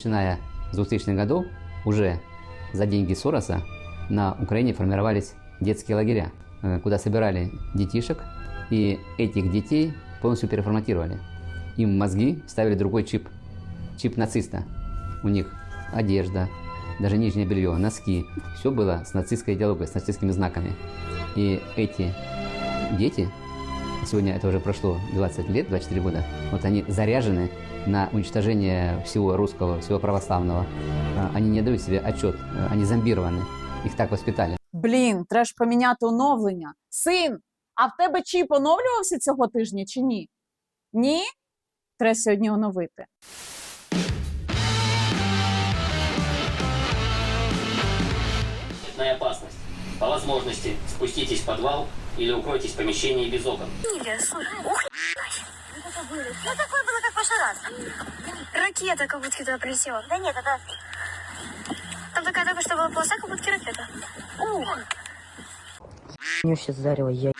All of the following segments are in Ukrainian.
Начиная с 2000-х годов, уже за деньги Сороса на Украине формировались детские лагеря, э, куда собирали детишек, и этих детей полностью переформатировали. Им мозги ставили другой чип, чип нациста. У них одежда, даже нижнее белье, носки, все было с нацистской идеологией, с нацистскими знаками. И эти дети, сегодня это уже прошло 20 лет, 24 года, вот они заряжены на уничтожение всего русского, всего православного. А, Они не дают себе отчет, э, они зомбированы, их так воспитали. Блін, треба ж поміняти оновлення. Син, а в тебе чіп оновлювався цього тижня чи ні? Ні? Треба сьогодні оновити. Нет опасность. По возможности спуститесь в подвал или укройтесь в помещении без окон. Миля, слушай, ух, ну это было. Ну такое было, как в прошлый раз. Ракета как будто туда прилетела. Да нет, это... Там такая только что была полоса, как будто ракета. Ух, Мне сейчас зарило, я.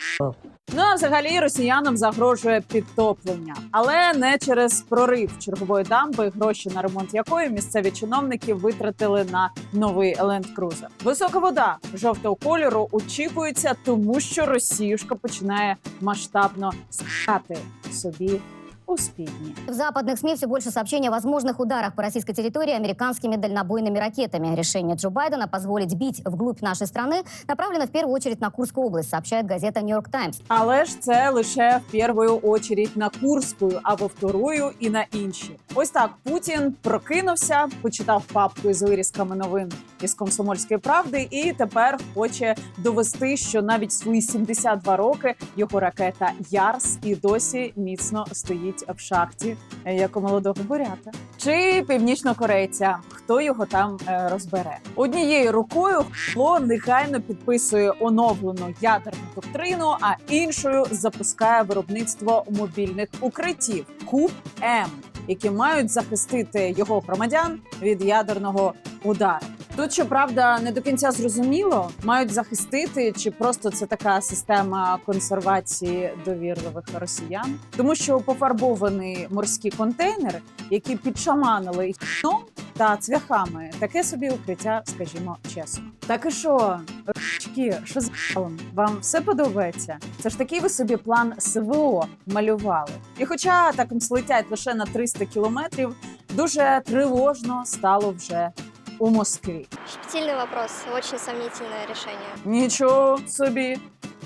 Ну а взагалі росіянам загрожує підтоплення, але не через прорив чергової дамби, гроші на ремонт якої місцеві чиновники витратили на новий Cruiser. Висока вода жовтого кольору очікується, тому що Росіюшка починає масштабно скати собі у спідні. В западных СМИ все больше сообщений о возможных ударах по российской территории американскими дальнобойными ракетами. Решение Джо Байдена позволить бить вглубь нашей страны направлено в первую очередь на Курскую область, сообщает газета «Нью-Йорк Таймс». Але ж це лише в першу очередь на Курську, а во вторую і на інші. Ось так Путін прокинувся, почитав папку із вирізками новин із комсомольської правди, і тепер хоче довести, що навіть в свої 72 роки його ракета Ярс і досі міцно стоїть в шахті, е, як у молодого бурята. Чи північнокорейця, хто його там е, розбере? Однією рукою Хло негайно підписує оновлену ядерну доктрину, а іншою запускає виробництво мобільних укриттів Куб М, які мають захистити його громадян від ядерного удару. Тут, щоправда, не до кінця зрозуміло, мають захистити, чи просто це така система консервації довірливих росіян, тому що пофарбований морські контейнери, які підшаманили дном та цвяхами, таке собі укриття, скажімо чесно. Так і що, ручки, що з? Вам все подобається? Це ж такий ви собі план СВО малювали. І хоча так летять лише на 300 кілометрів, дуже тривожно стало вже у Москві. Щепетильный вопрос, очень сомнительное решение. Нічого собі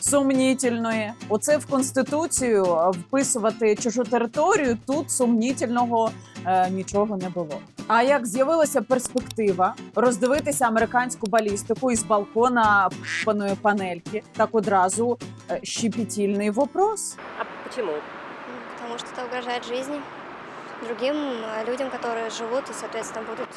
сумнітельної. Оце в конституцію е, вписувати чужу територію. Тут сумнітельного е, нічого не було. А як з'явилася перспектива роздивитися американську балістику із балкона паної панельки, так одразу е, щепетільний вопрос. А почему? М, Потому что это угрожает жизни другим э, людям, которые живут и, соответственно, будут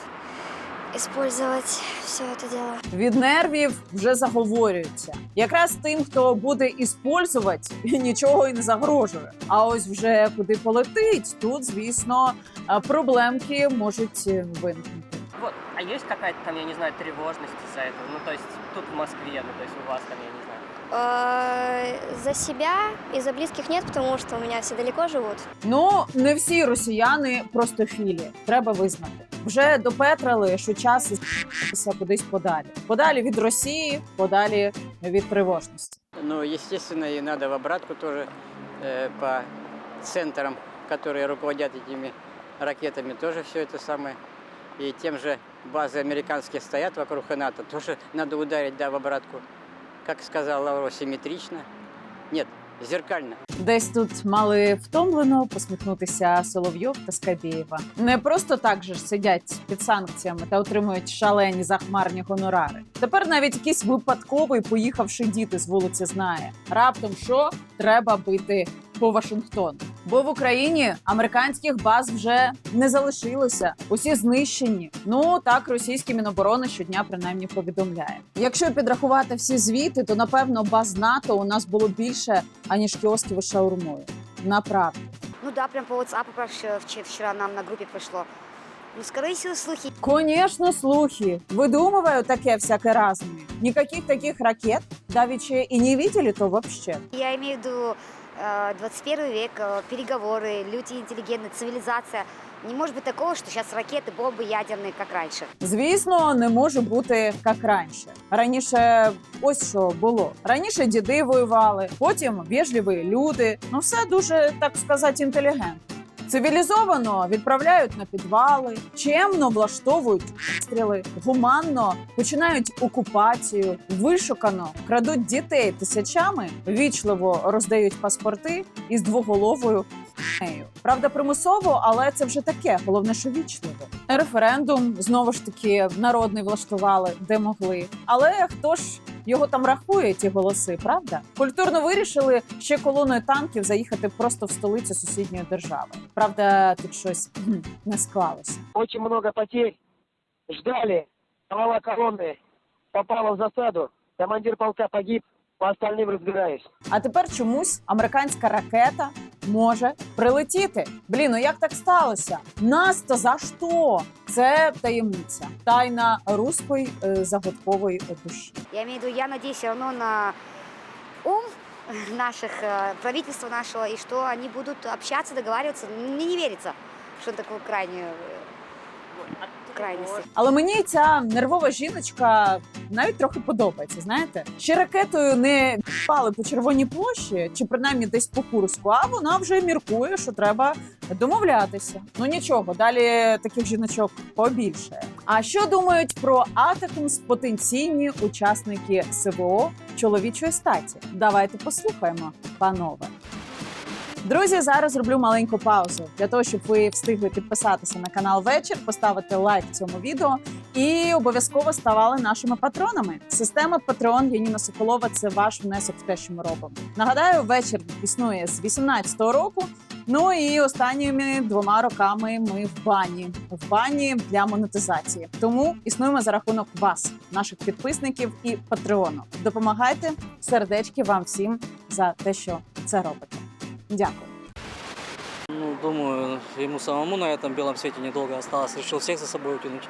использовать все это дело. Від нервів вже заговорюються. Якраз тим, хто буде іспользувати, нічого і не загрожує. А ось вже куди полетить, тут, звісно, е, проблемки можуть е, виникнути. Вот, а есть какая-то там, я не знаю, тревожность из-за этого? Ну, то есть тут в Москве, ну, то есть у вас там, я не знаю. Э, За себя и за близких нет, потому что у меня все далеко живут. Ну не всі росіяни простофілі, треба визнати. Вже допетрили, що час з***тися кудись подалі. Подалі від Росії, подалі від тривожності. Ну, естественно, и надо в обратку тоже э, по центрам, которые руководят этими ракетами, тоже все это самое. И тем же базы американские стоят вокруг и НАТО, тоже надо ударить, да, в обратку. Как сказала Лавров, симметрично. Нет, зеркально. Десь тут мали втомлено посміхнутися Соловйов та Скабєєва. Не просто так же ж сидять під санкціями та отримують шалені захмарні гонорари. Тепер навіть якийсь випадковий поїхавши діти з вулиці знає. Раптом що треба бити по Вашингтону Бо в Україні американських баз вже не залишилося. Усі знищені. Ну так російські міноборони щодня принаймні повідомляє. Якщо підрахувати всі звіти, то напевно баз НАТО у нас було більше аніж кіосків із шаурмою. Направду. Ну да, прям по WhatsApp вчера, вчера нам на группе пришло. Ну, скорее всего, слухи. Конечно, слухи. Выдумываю таке всяке разные. Никаких таких ракет давеча и не видели то вообще. Я имею в виду э, 21 век, э, переговоры, люди интеллигентные, цивилизация. Не может быть такого, что сейчас ракеты, бомбы ядерные, как раньше. Звісно, не може бути як раніше. Раніше ось що було. Раніше діди воювали, потім вежливі люди. Ну все дуже так сказати інтелігентно. Цивілізовано відправляють на підвали, чемно влаштовують стріли, гуманно починають окупацію, вишукано крадуть дітей тисячами, вічливо роздають паспорти із двоголовою нею. Правда, примусово, але це вже таке. Головне, що вічливо. Референдум знову ж таки народний влаштували, де могли. Але хто ж його там рахує, ті голоси, правда? Культурно вирішили ще колоною танків заїхати просто в столицю сусідньої держави. Правда, тут щось кхм, не склалося. Очень много потерь. Ждали. Голова колонны попала в засаду. Командир полка погиб. По остальным разбираюсь. А тепер чомусь американська ракета може прилетіти. Блін, ну як так сталося? Нас то за що? Це таємниця, тайна руської е, загадкової душі. Я имею в виду, я надеюсь все равно на ум наших, э, правительства нашего, и что они будут общаться, договариваться. Мне не верится, что такое крайнее, крайности. Але мені ця нервова жіночка навіть трохи подобається. Знаєте, ще ракетою не пали по червоній площі, чи принаймні десь по Курську, а вона вже міркує, що треба домовлятися. Ну нічого, далі таких жіночок побільше. А що думають про Атакамс потенційні учасники СВО чоловічої статі? Давайте послухаємо, панове. Друзі, зараз роблю маленьку паузу для того, щоб ви встигли підписатися на канал вечір, поставити лайк цьому відео і обов'язково ставали нашими патронами. Система Patreon Яніна Соколова це ваш внесок в те, що ми робимо. Нагадаю, вечір існує з 18-го року. Ну і останніми двома роками ми в бані в бані для монетизації. Тому існуємо за рахунок вас, наших підписників і патреону. Допомагайте сердечки вам всім за те, що це робите. Дякую. Ну, думаю, ему самому на этом белом свете недолго осталось. Решил всех за собой утянуть,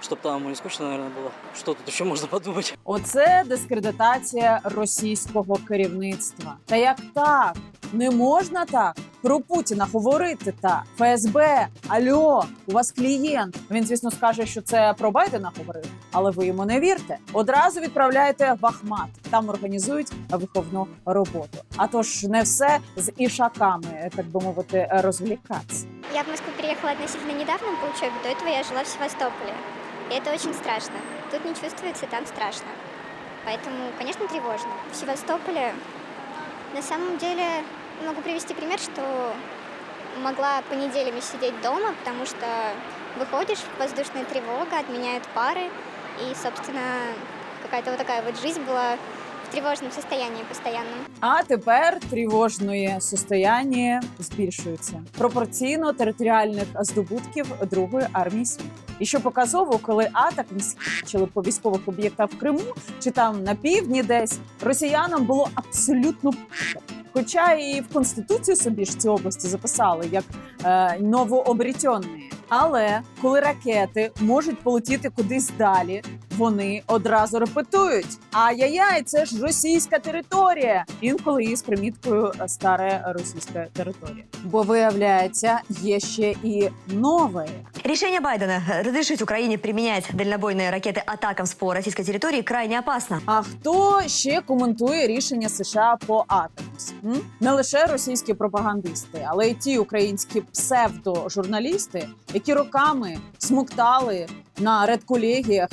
чтобы там ему не скучно, наверное, было. Что тут еще можно подумать? Оце дискредитація російського керівництва. Та як так? Не можна так про Путіна говорити так. ФСБ, альо, у вас клієнт. Він, звісно, скаже, що це про Байдена говорив, але ви йому не вірте. Одразу відправляєте в Ахмат. Там організують виховну роботу. А то ж не все з ішаками, так би мовити, розвлікатися. Я в Москву переехала относительно недавно по учебе. До этого я жила в Севастополе. И это очень страшно. Тут не чувствуется, там страшно. Поэтому, конечно, тревожно. В Севастополе на самом деле могу привести пример, что могла по неделями сидеть дома, потому что выходишь, воздушная тревога, отменяют пары, и, собственно, какая-то вот такая вот жизнь была в тревожном состоянии постоянном. А тепер тривожне состояння збільшується пропорційно територіальних здобутків Другої армії світу. І що показово, коли атак місячили по військових об'єктах в Криму чи там на півдні, десь росіянам було абсолютно похер. Хоча і в конституцію собі ж ці області записали як е, новообретенні. Але коли ракети можуть полетіти кудись далі, вони одразу репетують. Ай-яй-яй, це ж російська територія. Інколи із приміткою старе російська територія. Бо виявляється, є ще і нове. Решение Байдена разрешить Украине применять дальнобойные ракеты «Атакамс» по российской территории крайне опасно. А хто ще коментує рішення США по Атомс? М? Не лише російські пропагандисти, але й ті українські псевдожурналісти, які роками смоктали на редколегіях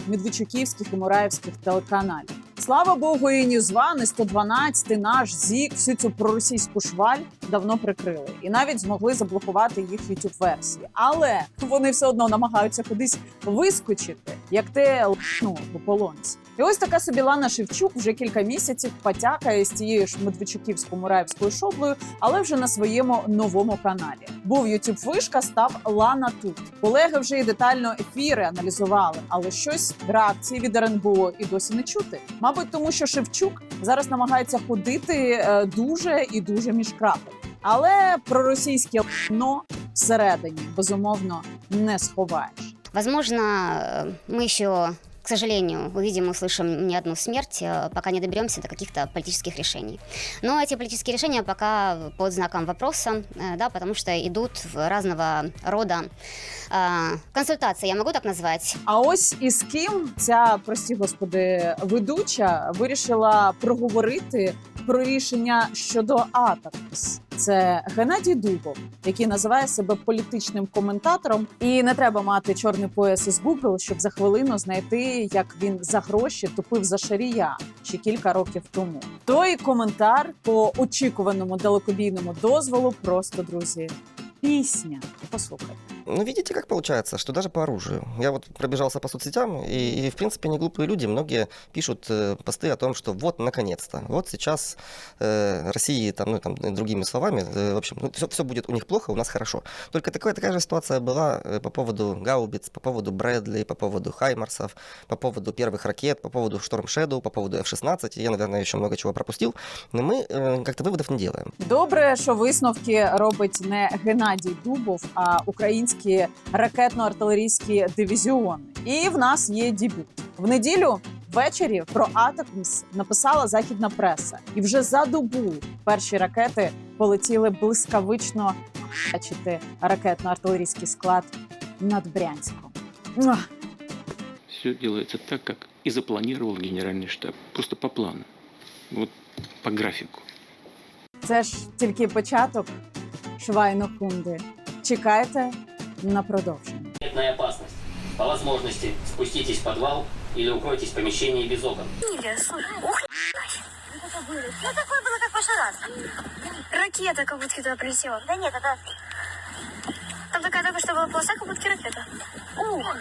медведчуківських і мураївських телеканалів. Слава Богу, і Ньюзван, і 112, наш ЗІК, всю цю проросійську шваль давно прикрили і навіть змогли заблокувати їх youtube версії. Але вони все одно намагаються кудись вискочити, як те ну, по полонці. І ось така собі Лана Шевчук вже кілька місяців потякає з тією ж медведчуківською мураївською шоблею, але вже на своєму новому каналі. Був youtube вишка, став Лана тут. Колеги вже і детально ефіри аналізували, але щось реакції від РНБО і досі не чути. Мабуть, тому що Шевчук зараз намагається ходити е, дуже і дуже між крапель. Але проросійське «но» всередині безумовно не сховаєш. Возможно, ми мы еще к сожалению, увидим и услышим не одну смерть, э, пока не доберемся до каких-то политических решений. Но эти политические решения пока под знаком вопроса, э, да, потому что идут в разного рода э, консультации, я могу так назвать. А ось із ким ця прості господи ведуча вирішила проговорити про рішення щодо Атакс. Це Геннадій Дубов, який називає себе політичним коментатором. І не треба мати чорний пояс із Google, щоб за хвилину знайти, як він за гроші тупив за шарія ще кілька років тому. Той коментар по очікуваному далекобійному дозволу просто друзі. Пісня. Послухайте. Ну, видите, как получается, что даже по оружию. Я вот пробежался по соцсетям, и, и в принципе, не глупые люди, многие пишут э, посты о том, что вот, наконец-то, вот сейчас э, России, там, ну, там, другими словами, э, в общем, ну, все, все будет у них плохо, у нас хорошо. Только такая, такая же ситуация была э, по поводу гаубиц, по поводу Брэдли, по поводу Хаймарсов, по поводу первых ракет, по поводу Шторм Shadow, по поводу F-16, и я, наверное, еще много чего пропустил, но мы э, как-то выводов не делаем. Добре, що висновки робить не Геннадій Дубов, а українські ракетно-артилерійські дивізіони. І в нас є дебют. В неділю ввечері про Атакмс написала західна преса, і вже за добу перші ракети полетіли блискавично бачити ракетно-артилерійський склад над Брянськом. Все делается так, как и запланировал генеральный штаб. Просто по плану. Вот по графику. Це ж тільки початок Швайнокунди. Чекайте на продовження. Ответная опасность. По возможности спуститесь в подвал или укройтесь в помещении без окон. Илья, слушай, ух, ну это было. Ну такое было, как в прошлый раз. Ракета как будто туда прилетела. Да нет, это... Там такая только что была полоса, как будто ракета. Ух.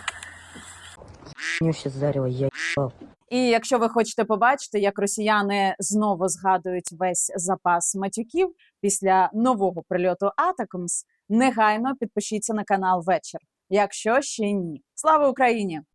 Хуйню сейчас зарила, я ебал. І якщо ви хочете побачити, як росіяни знову згадують весь запас матюків після нового прильоту Атакамс, негайно підпишіться на канал вечір. Якщо ще ні, слава Україні!